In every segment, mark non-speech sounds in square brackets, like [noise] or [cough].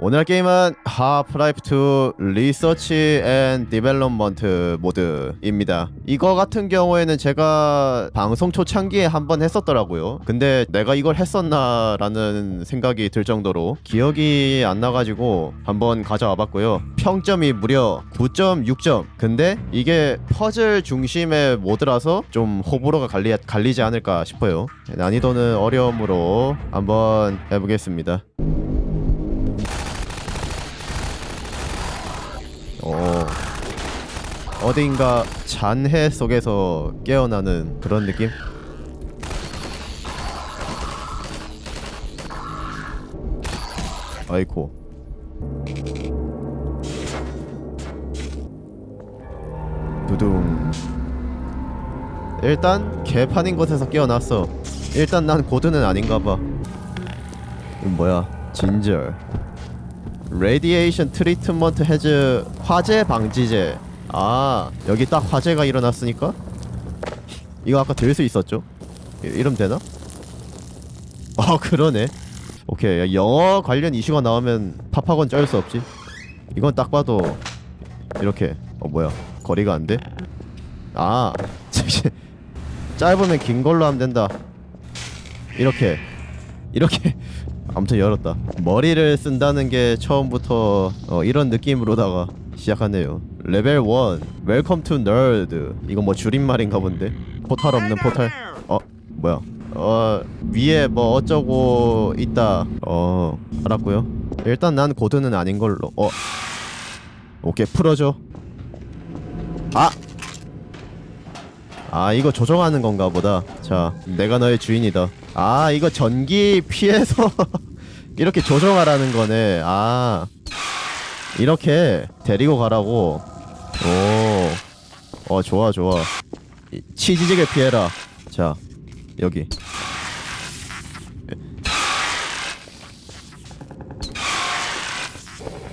오늘 할 게임은 하프라이프 2 리서치 앤 디벨롭먼트 모드입니다. 이거 같은 경우에는 제가 방송 초창기에 한번 했었더라고요. 근데 내가 이걸 했었나라는 생각이 들 정도로 기억이 안 나가지고 한번 가져와 봤고요. 평점이 무려 9.6점. 근데 이게 퍼즐 중심의 모드라서 좀 호불호가 갈리, 갈리지 않을까 싶어요. 난이도는 어려움으로 한번 해보겠습니다. 어. 어딘가 잔해 속에서 깨어나는 그런 느낌? 아이코. 두둥. 일단 개판인 곳에서 깨어났어. 일단 난 고드는 아닌가봐. 이건 뭐야? 진절 레디에이션 트리트먼트 해즈 화재 방지제. 아 여기 딱 화재가 일어났으니까? 이거 아까 들 수 있었죠? 이- 이러면 되나? 아 [laughs] 그러네. 오케이. 야, 영어 관련 이슈가 나오면 팝하곤 쩔수 없지. 이건 딱 봐도 이렇게. 어 뭐야. 거리가 안 돼? 아 [laughs] 짧으면 긴 걸로 하면 된다. 이렇게. 이렇게 아무튼 열었다. 머리를 쓴다는 게 처음부터 어, 이런 느낌으로다가 시작하네요. 레벨 1 웰컴 투 너드 이거 뭐 줄임말인가 본데? 포탈 없는 포탈? 어 뭐야? 어 위에 뭐 어쩌고 있다. 어 알았고요. 일단 난 고드는 아닌 걸로. 어. 오케이 풀어줘. 아! 아 이거 조정하는 건가 보다. 자 내가 너의 주인이다. 아 이거 전기 피해서 [laughs] 이렇게 조정하라는 거네. 아 이렇게 데리고 가라고. 오어 좋아 좋아. 이- 치즈직을 피해라. 자 여기.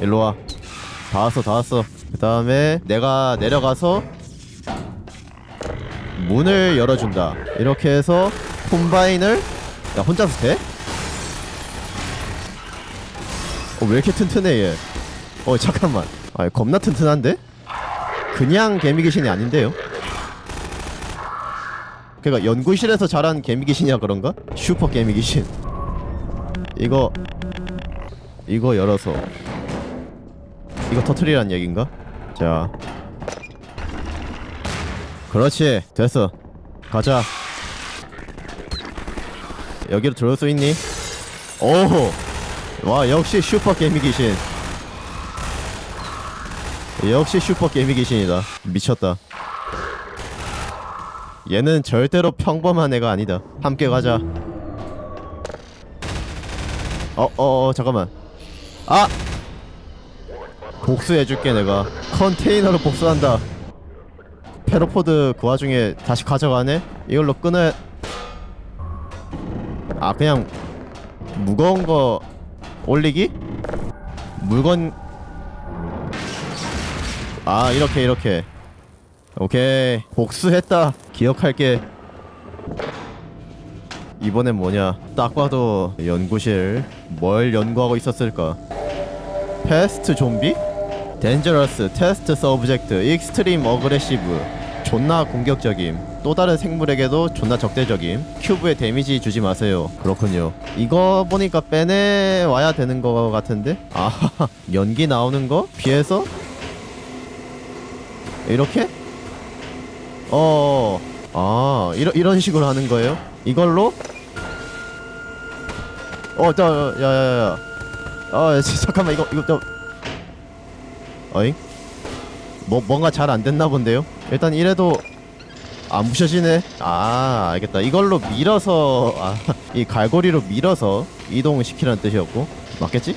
일로와. 다 왔어 다 왔어. 그 다음에 내가 내려가서 문을 열어준다. 이렇게 해서 콤바인을 야 혼자서 돼? 어, 왜 이렇게 튼튼해 얘? 어 잠깐만. 아 겁나 튼튼한데? 그냥 개미 귀신이 아닌데요? 그니까 연구실에서 자란 개미 귀신이야 그런가? 슈퍼 개미 귀신. 이거 이거 열어서 이거 터트리란 얘긴가? 자 그렇지 됐어 가자 여기로 들어올 수 있니? 오호 와 역시 슈퍼 개미 귀신. 역시 슈퍼 개미 귀신이다. 미쳤다. 얘는 절대로 평범한 애가 아니다. 함께 가자. 어어어 어, 어, 잠깐만. 아! 복수해줄게 내가. 컨테이너로 복수한다. 페로포드 그 와중에 다시 가져가네? 이걸로 끊어야 아 그냥 무거운 거 올리기? 물건. 아 이렇게 이렇게. 오케이. 복수했다. 기억할게. 이번엔 뭐냐? 딱 봐도 연구실 뭘 연구하고 있었을까? 패스트 좀비? 덴저러스, 테스트 서브젝트, 익스트림 어그레시브 존나 공격적임 또 다른 생물에게도 존나 적대적임 큐브에 데미지 주지 마세요. 그렇군요. 이거 보니까 빼내 와야 되는 거 같은데? 아 [laughs] 연기 나오는 거? 피해서? 이렇게? 어아 이런 이런 식으로 하는 거예요? 이걸로? 어저 야야야 아 잠깐만 이거 이거 저 어잉? 뭐 뭔가 잘 안 됐나 본데요. 일단 이래도 안 부셔지네. 아 알겠다. 이걸로 밀어서 아, 이 갈고리로 밀어서 이동을 시키라는 뜻이었고 맞겠지?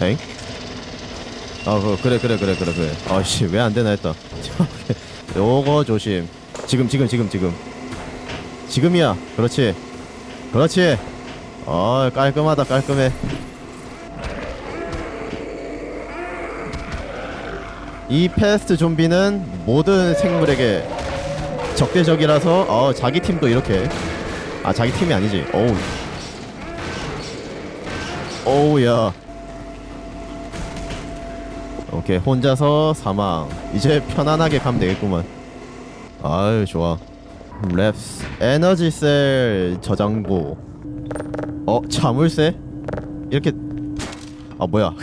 에잉? 아 그, 그래 그래 그래 그래 그래. 아씨 왜 안 되나 했다. [laughs] 요거 조심. 지금 지금 지금 지금. 지금이야. 그렇지. 그렇지. 어 깔끔하다 깔끔해. 이 패스트 좀비는 모든 생물에게 적대적이라서 어 자기 팀도 이렇게. 아 자기 팀이 아니지. 어우. 오우야. 오케이 혼자서 사망. 이제 편안하게 가면 되겠구만. 아유 좋아. 랩스 에너지셀 저장고. 어 자물쇠? 이렇게. 아 뭐야.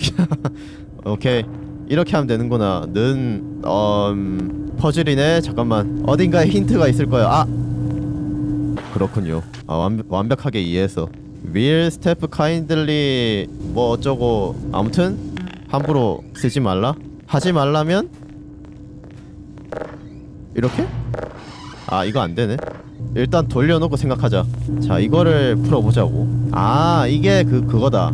[laughs] 오케이 이렇게 하면 되는구나. 는 음, 퍼즐이네. 잠깐만. 어딘가에 힌트가 있을 거야 아! 그렇군요. 아 완, 완벽하게 이해했어 Will step kindly 뭐 어쩌고. 아무튼 함부로 쓰지 말라? 하지 말라면? 이렇게? 아 이거 안 되네. 일단 돌려놓고 생각하자. 자 이거를 풀어보자고. 아 이게 그 그거다.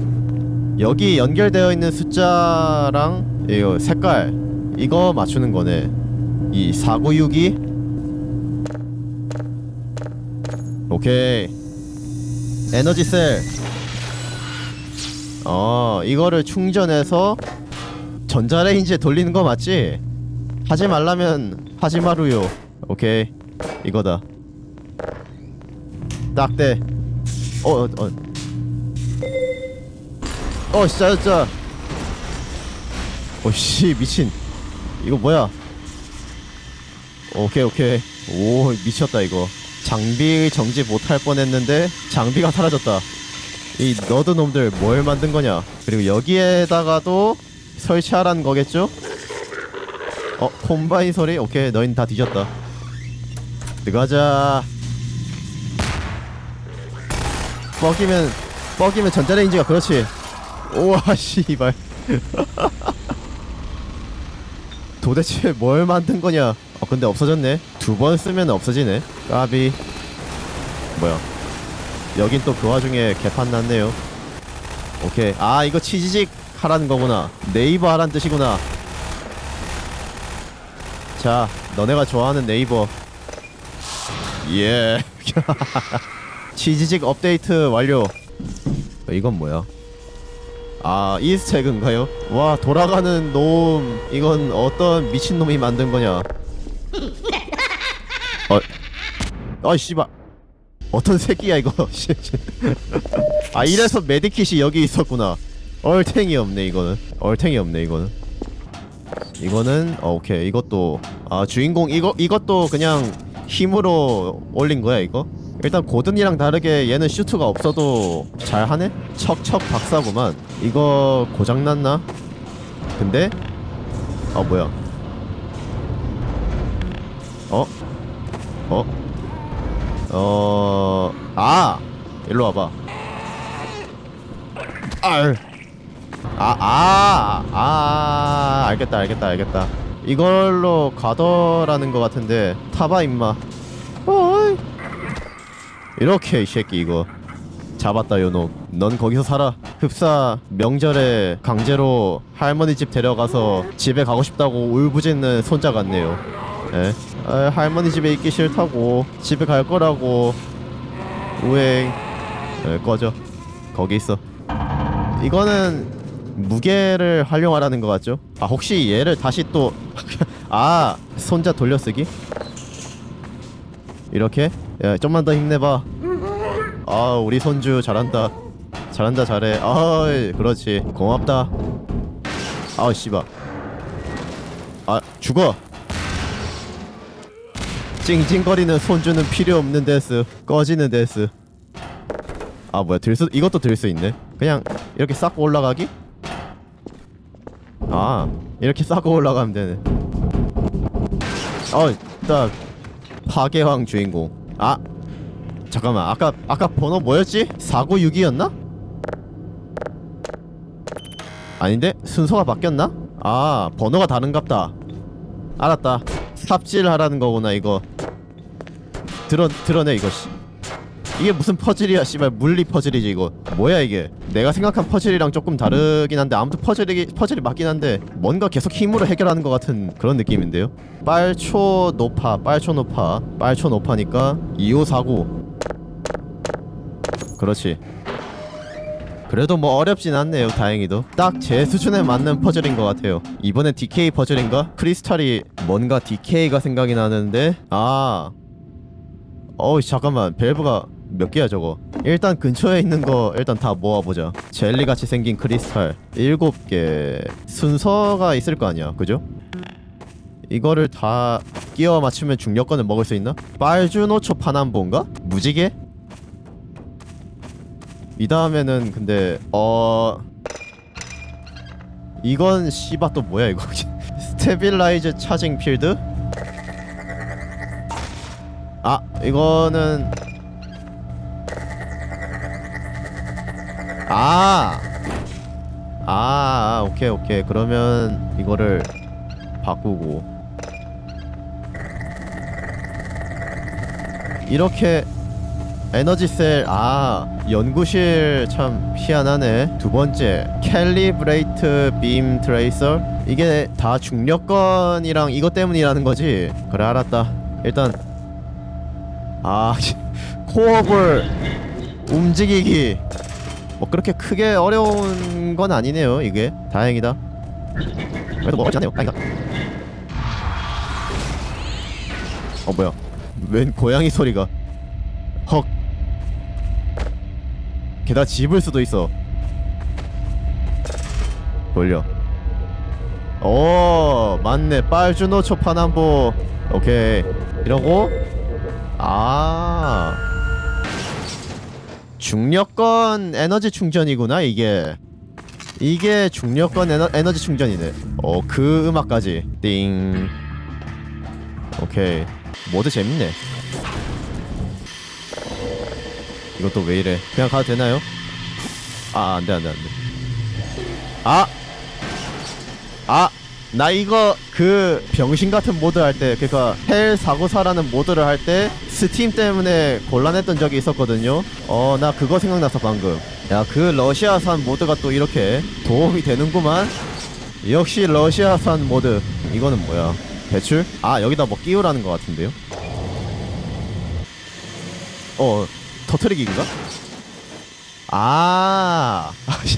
여기 연결되어 있는 숫자랑 이거 색깔 이거 맞추는 거네. 이 4962 오케이. 에너지 셀. 어 이거를 충전해서 전자레인지에 돌리는 거 맞지? 하지 말라면 하지 마루요. 오케이. 이거다. 딱대 어어 어, 어 진짜 진짜 오씨 미친. 이거 뭐야? 오케이 오케이. 오 미쳤다 이거. 장비 정지 못할 뻔했는데 장비가 사라졌다. 이 너드 놈들 뭘 만든 거냐? 그리고 여기에다가도 설치하라는 거겠죠? 어 콤바인 소리? 오케이 너희는 다 뒤졌다. 들어가자. 뻑이면 뻑이면 전자레인지가 그렇지. 우와 씨발 [laughs] 도대체 뭘 만든 거냐? 어 근데 없어졌네. 두 번 쓰면 없어지네. 까비. 뭐야? 여긴 또 그 와중에 개판 났네요. 오케이. 아 이거 치지직 하라는 거구나. 네이버 하라는 뜻이구나. 자 너네가 좋아하는 네이버. 예. [laughs] 치지직 업데이트 완료. 어, 이건 뭐야 아 이스트에그인가요? 와 돌아가는 놈. 이건 어떤 미친놈이 만든 거냐? 어. 어이 씨발. 어떤 새끼야 이거. [laughs] 아 이래서 메디킷이 여기 있었구나. 얼탱이 없네 이거는. 얼탱이 없네 이거는. 이거는 어, 오케이. 이것도 아 주인공 이거 이것도 그냥 힘으로 올린 거야 이거 일단 고든이랑 다르게 얘는 슈트가 없어도 잘하네 척척 박사구만 이거 고장났나 근데 아 뭐야 어? 어? 어... 아! 일로 와봐 알. 아, 아, 아, 알겠다, 알겠다, 알겠다. 이걸로 가더라는 것 같은데 타봐 임마. 어이. 이렇게 이 새끼 이거 잡았다 요놈. 넌 거기서 살아. 흡사 명절에 강제로 할머니 집 데려가서 집에 가고 싶다고 울부짖는 손자 같네요. 에? 아, 할머니 집에 있기 싫다고 집에 갈 거라고 우행 에, 꺼져 거기 있어 이거는 무게를 활용하라는 것 같죠? 아 혹시 얘를 다시 또 [laughs] 아 손자 돌려쓰기? 이렇게? 야 좀만 더 힘내봐. 아 우리 손주 잘한다. 잘한다 잘해. 아 그렇지. 고맙다. 아우 씨발. 아 죽어. 찡찡거리는 손주는 필요 없는 데스. 꺼지는 데스. 아 뭐야 들수 이것도 들 수 있네. 그냥 이렇게 쌓고 올라가기? 아 이렇게 쌓고 올라가면 되네 어딱 파괴왕 주인공 아 잠깐만 아까 아까 번호 뭐였지? 4962였나? 아닌데? 순서가 바뀌었나? 아 번호가 다른갑다 알았다 삽질하라는 거구나 이거 드러 드러내 씨. 이게 무슨 퍼즐이야 씨발. 물리 퍼즐이지 이거. 뭐야 이게. 내가 생각한 퍼즐이랑 조금 다르긴 한데 아무튼 퍼즐이 퍼즐이 맞긴 한데 뭔가 계속 힘으로 해결하는 것 같은 그런 느낌인데요? 빨초 노파 빨초 노파 빨초 노파니까 2549 그렇지. 그래도 뭐 어렵진 않네요 다행히도. 딱 제 수준에 맞는 퍼즐인 것 같아요. 이번엔 DK 퍼즐인가? 크리스탈이 뭔가 DK가 생각이 나는데? 아. 어우 잠깐만. 밸브가 몇 개야 저거 일단 근처에 있는 거 일단 다 모아보자 젤리같이 생긴 크리스탈 일곱 개 순서가 있을 거 아니야 그죠? 이거를 다 끼워 맞추면 중력권을 먹을 수 있나? 빨주노초 파남보인가? 무지개? 이 다음에는 근데 어 이건 씨바 또 뭐야 이거 [laughs] 스테빌라이즈 차징 필드? 아 이거는 아! 아, 아, 오케이, 오케이. 그러면 이거를 바꾸고. 이렇게 에너지셀, 아, 연구실 참 희한하네. 두 번째, 캘리브레이트 빔 트레이서. 이게 다 중력권이랑 이것 때문이라는 거지. 그래, 알았다. 일단, 아, [laughs] 코어볼 움직이기. 뭐 그렇게 크게 어려운 건 아니네요 이게. 다행이다. 그래도 뭐 어렵지 않네요. 다행이다. 어 뭐야. 웬 고양이 소리가. 헉. 게다가 집을 수도 있어. 돌려. 오 맞네. 빨주노 초파남보. 오케이. 이러고. 아 중력권 에너지 충전이구나 이게. 이게 중력권 에너, 에너지 충전이네. 어 그 음악까지. 띵. 오케이. 모드 재밌네. 이것도 왜 이래? 그냥 가도 되나요? 아 안돼 안돼 안돼. 아! 아! 나 이거 그 병신 같은 모드 할 때 그니까 헬 사고사라는 모드를 할 때 스팀 때문에 곤란했던 적이 있었거든요 어 나 그거 생각났어 방금 야 그 러시아산 모드가 또 이렇게 도움이 되는구만 역시 러시아산 모드 이거는 뭐야 배출? 아 여기다 뭐 끼우라는 것 같은데요 어 터트리기인가? 아, [laughs] 아, 씨.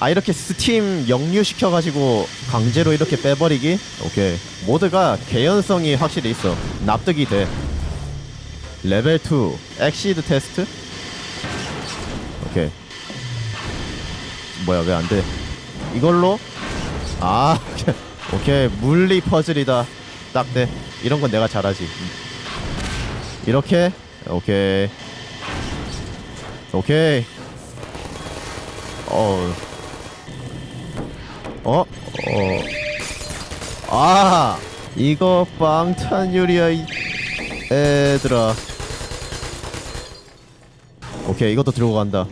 아 이렇게 스팀 역류 시켜가지고 강제로 이렇게 빼버리기? 오케이. 모드가 개연성이 확실히 있어. 납득이 돼. 레벨 2 엑시드 테스트? 오케이. 뭐야 왜 안돼? 이걸로? 아 [laughs] 오케이. 물리 퍼즐이다. 딱돼. 이런 건 내가 잘하지. 이렇게? 오케이. 오케이. 어 어? 어. 아! 이거 방탄 유리야 이 애들아. 오케이 이것도 들고 간다.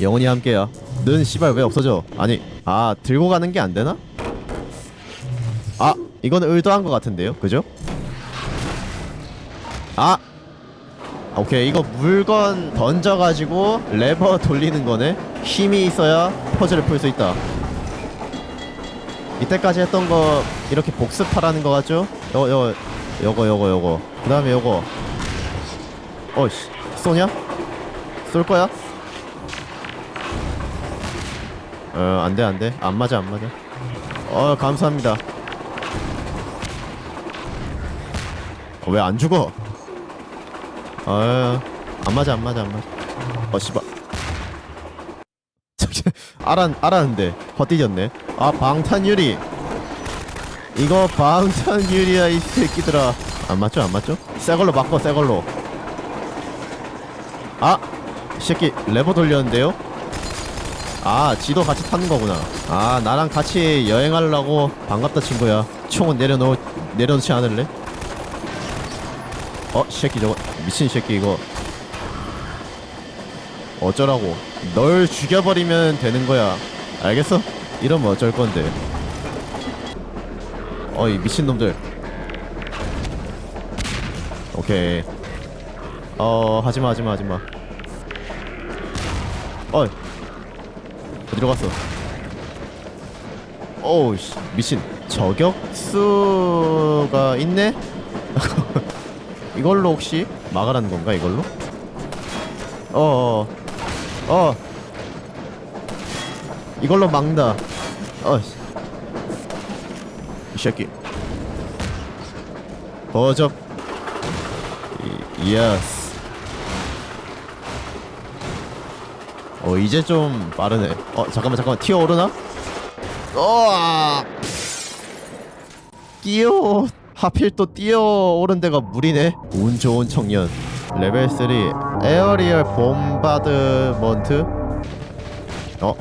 영원히 함께야. 는 씨발 왜 없어져? 아니 아 들고 가는 게 안 되나? 아 이거는 의도한 것 같은데요, 그죠? 아 오케이 이거 물건 던져가지고 레버 돌리는 거네. 힘이 있어야 퍼즐을 풀 수 있다. 이때까지 했던 거 이렇게 복습하라는 거 같죠? 요거 요거 요거 요거 요거 그 다음에 요거 어이씨 쏘냐? 쏠 거야? 어 안 돼 안 돼 안 맞아 안 맞아 어 감사합니다 어, 왜 안 죽어? 어 안 맞아 안 맞아 안 맞아 어 씨발 알았 알았는데. 헛디뎠네. 아 방탄유리. 이거 방탄유리야 이 새끼들아. 안 맞죠 안 맞죠? 새걸로 바꿔 새걸로. 아! 이 새끼 레버 돌렸는데요? 아 지도 같이 타는 거구나. 아 나랑 같이 여행하려고 반갑다 친구야. 총은 내려놓 내려놓지 않을래? 어? 이 새끼 저거 미친 새끼 이거 어쩌라고. 널 죽여버리면 되는 거야. 알겠어? 이러면 어쩔 건데. 어이 미친놈들. 오케이. 어 하지마 하지마 하지마. 어이. 어디로 갔어? 어우 씨. 미친. 저격수가 있네? [laughs] 이걸로 혹시 막으라는 건가 이걸로? 어어 어, 어. 이걸로 막는다 어, 씨. 이 새끼. 이, 예스. 어 이제 좀 빠르네 어 잠깐만 잠깐만 튀어 오르나? 어 뛰어 하필 또 뛰어 오른 데가 물이네 운 좋은 청년 레벨 3 에어리얼 봄바드먼트 어?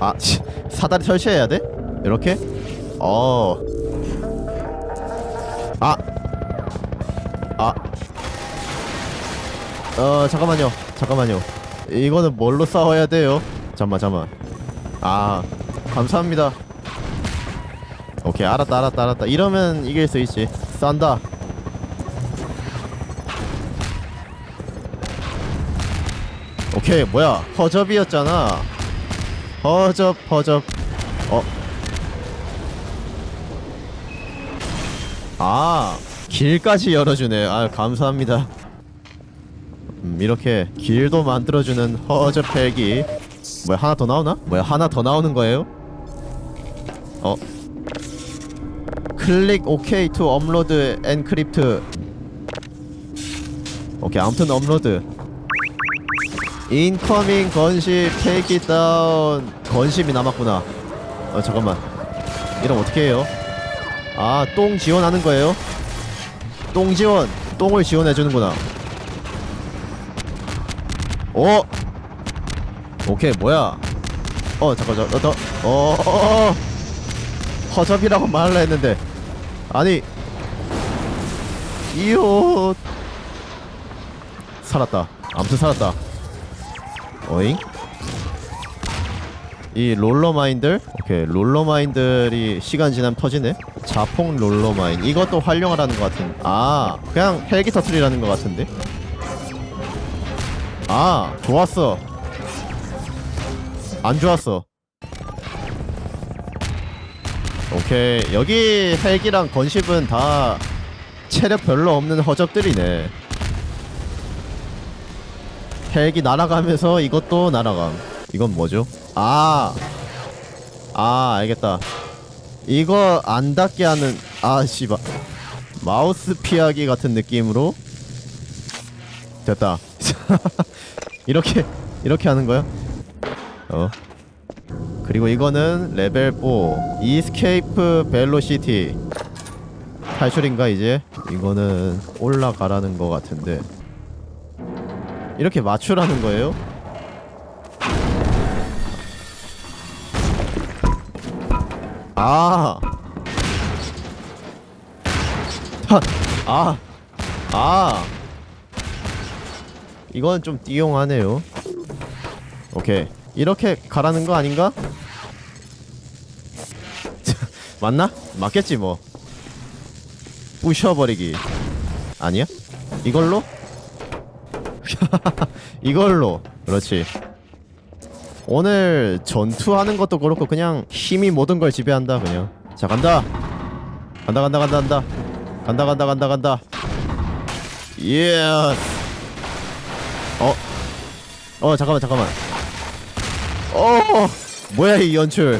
아 씨, 사다리 설치해야 돼? 이렇게? 어. 아. 아. 어, 잠깐만요. 잠깐만요. 이거는 뭘로 싸워야 돼요? 잠만, 잠만. 아, 감사합니다. 오케이, 알았다, 알았다, 알았다. 이러면 이길 수 있지. 싼다. 오케이, 뭐야? 허접이었잖아. 허접, 허접. 어. 아, 길까지 열어주네. 아, 감사합니다. 음, 이렇게 길도 만들어주는 허접 헬기. 뭐야, 하나 더 나오나? 뭐야, 하나 더 나오는 거예요? 어. 클릭 OK to 업로드 엔크립트. 오케이, 아무튼 업로드. 인커밍 건십 테이크 다운 건십이 남았구나. 어 잠깐만. 이러면 어떻게 해요? 아 똥 지원하는 거예요? 똥 지원. 똥을 지원해 주는구나. 어? 오케이 뭐야? 어 잠깐 잠깐 어, 어, 어, 어. 허접이라고 말을 했는데. 아니. 이옷 살았다. 아무튼 살았다 어잉? 이 롤러마인들? 오케이 롤러마인들이 시간 지나면 터지네. 자폭 롤러마인. 이것도 활용하라는 것 같은 아 그냥 헬기 터트리라는 것 같은데? 아 좋았어. 안 좋았어. 오케이 여기 헬기랑 건십은 다 체력 별로 없는 허접들이네 헬기 날아가면서 이것도 날아감. 이건 뭐죠? 아, 아 알겠다. 이거 안 닿게 하는 아 씨발 마우스 피하기 같은 느낌으로 됐다. [laughs] 이렇게 이렇게 하는 거야? 어. 그리고 이거는 레벨 4 이스케이프 벨로시티 탈출인가 이제? 이거는 올라가라는 거 같은데. 이렇게 맞추라는 거예요? 아. 하, [laughs] 아. 아. 이건 좀 띠용하네요. 오케이. 이렇게 가라는 거 아닌가? [laughs] 맞나? 맞겠지 뭐. 부셔버리기. 아니야? 이걸로? [laughs] 이걸로. 그렇지. 오늘 전투하는 것도 그렇고 그냥 힘이 모든 걸 지배한다 그냥. 자 간다. 간다 간다 간다 간다. 간다 간다 간다 간다. 예 어? 어 잠깐만 잠깐만. 어 뭐야 이 연출.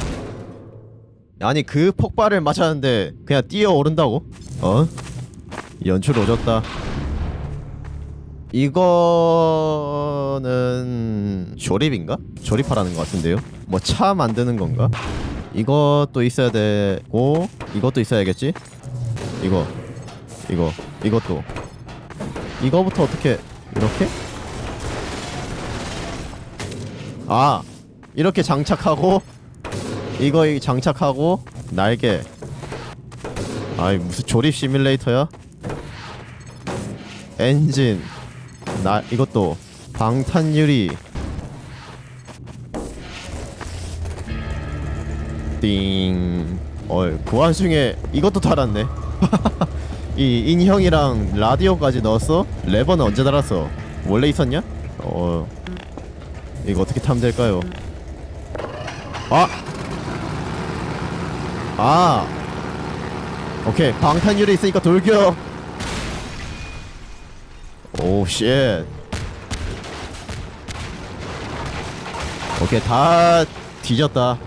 아니 그 폭발을 맞았는데 그냥 뛰어오른다고? 어? 연출 오졌다 이거는 조립인가? 조립하라는 것 같은데요? 뭐 차 만드는 건가? 이것도 있어야 되고 이것도 있어야겠지? 이거 이거 이것도 이거부터 어떻게 이렇게? 아 이렇게 장착하고 이거 이 장착하고 날개 아이 무슨 조립 시뮬레이터야? 엔진 나 이것도 방탄유리 띵. 어, 그 와중에 이것도 달았네. [laughs] 이 인형이랑 라디오까지 넣었어? 레버는 언제 달았어? 원래 있었냐? 어. 이거 어떻게 타면 될까요? 아. 아. 오케이. 방탄유리 있으니까 돌격. 오 쉣. 오케이 다 뒤졌다.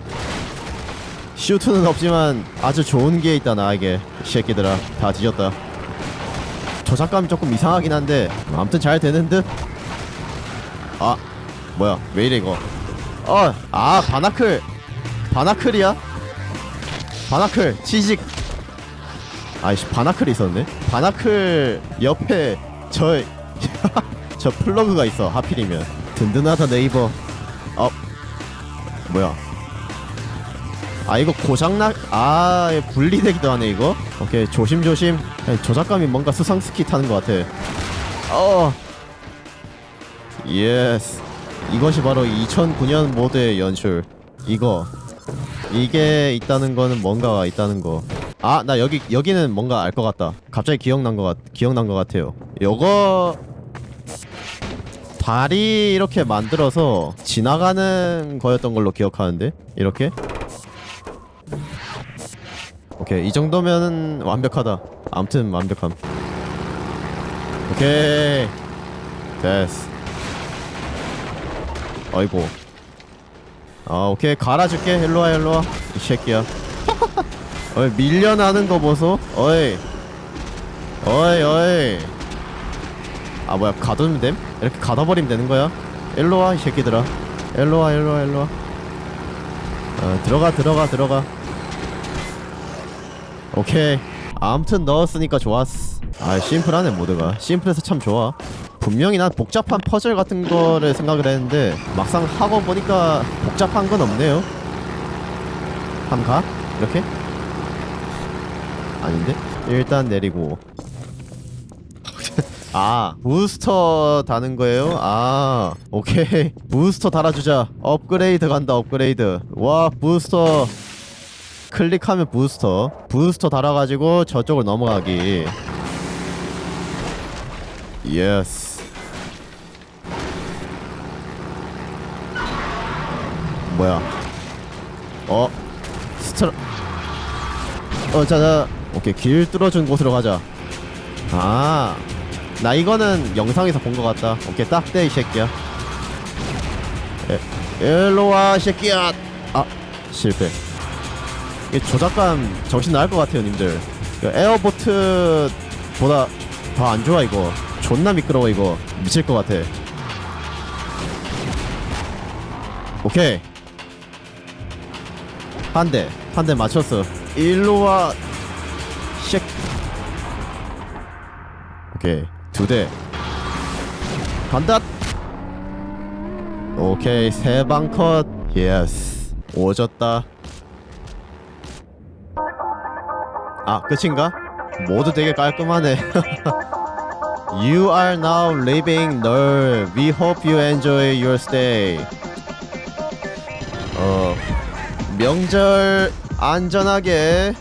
슈트는 없지만 아주 좋은 게 있다 나에게 이 새끼들아 다 뒤졌다. 저작감이 조금 이상하긴 한데 아무튼 잘 되는 듯. 아 뭐야 왜 이래 이거? 어, 아 바나클, 바나클이야? 바나클 치직. 아이씨 바나클이 있었네. 바나클 옆에 저 저 플러그가 있어 하필이면. 든든하다 네이버. 어, 뭐야? 아 이거 고장나 아 분리되기도 하네 이거? 오케이 조심조심. 아니, 조작감이 뭔가 수상 스키 타는 것 같아. 어. 예스 이것이 바로 2009년 모드의 연출. 이거. 이게 있다는 거는 뭔가가 있다는 거 아 나 여기 여기는 뭔가 알 것 같다. 갑자기 기억난 것 같, 기억난 것 같아요. 요거 다리 이렇게 만들어서 지나가는 거였던 걸로 기억하는데? 이렇게? 오케이 이 정도면은 완벽하다. 아무튼 완벽함. 오케이 됐어. 어이구. 아 오케이 갈아줄게. 일로와 일로와 이 새끼야 어이 밀려나는 거 보소. 어이. 어이 어이. 아 뭐야 가두면 됨? 이렇게 가둬버리면 되는 거야? 일로와 이 새끼들아. 일로와 일로와 일로와. 어 들어가 들어가 들어가. 오케이. 아무튼 넣었으니까 좋았어 아 심플하네 모드가. 심플해서 참 좋아. 분명히 난 복잡한 퍼즐 같은 거를 생각을 했는데 막상 하고 보니까 복잡한 건 없네요. 한번 가? 이렇게? 아닌데? 일단 내리고. [laughs] 아 부스터 다는 거예요? 아 오케이. 부스터 달아주자. 업그레이드 간다 업그레이드. 와 부스터. 클릭하면 부스터. 부스터 달아가지고 저쪽으로 넘어가기. 예스 뭐야? 어? 스트라 어 자자 오케이 길 뚫어준 곳으로 가자. 아 나 이거는 영상에서 본 것 같다. 오케이 딱대 이 새끼야. 에, 일로와 이 새끼야. 아 실패. 이게 조작감 정신 나갈 것 같아요 님들. 에어보트보다 더 안 좋아 이거. 존나 미끄러워 이거. 미칠 것 같아. 오케이. 한대한 대 맞췄어. 일로와 쉑 오케이. 두 대. 간다 오케이. 세 방 컷. 예스. 오졌다. 아 끝인가? 모두 되게 깔끔하네. [laughs] You are now leaving 널 We hope you enjoy your stay. 어 명절 안전하게. 에,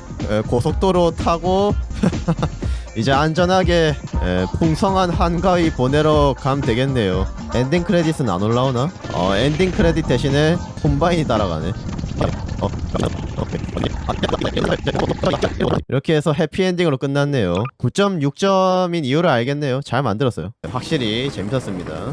고속도로 타고 [laughs] 이제 안전하게 에, 풍성한 한가위 보내러 가면 되겠네요. 엔딩 크레딧은 안 올라오나? 어 엔딩 크레딧 대신에 콤바인이 따라가네. 어. 이렇게 해서 해피엔딩으로 끝났네요. 9.6점인 이유를 알겠네요. 잘 만들었어요. 확실히 재밌었습니다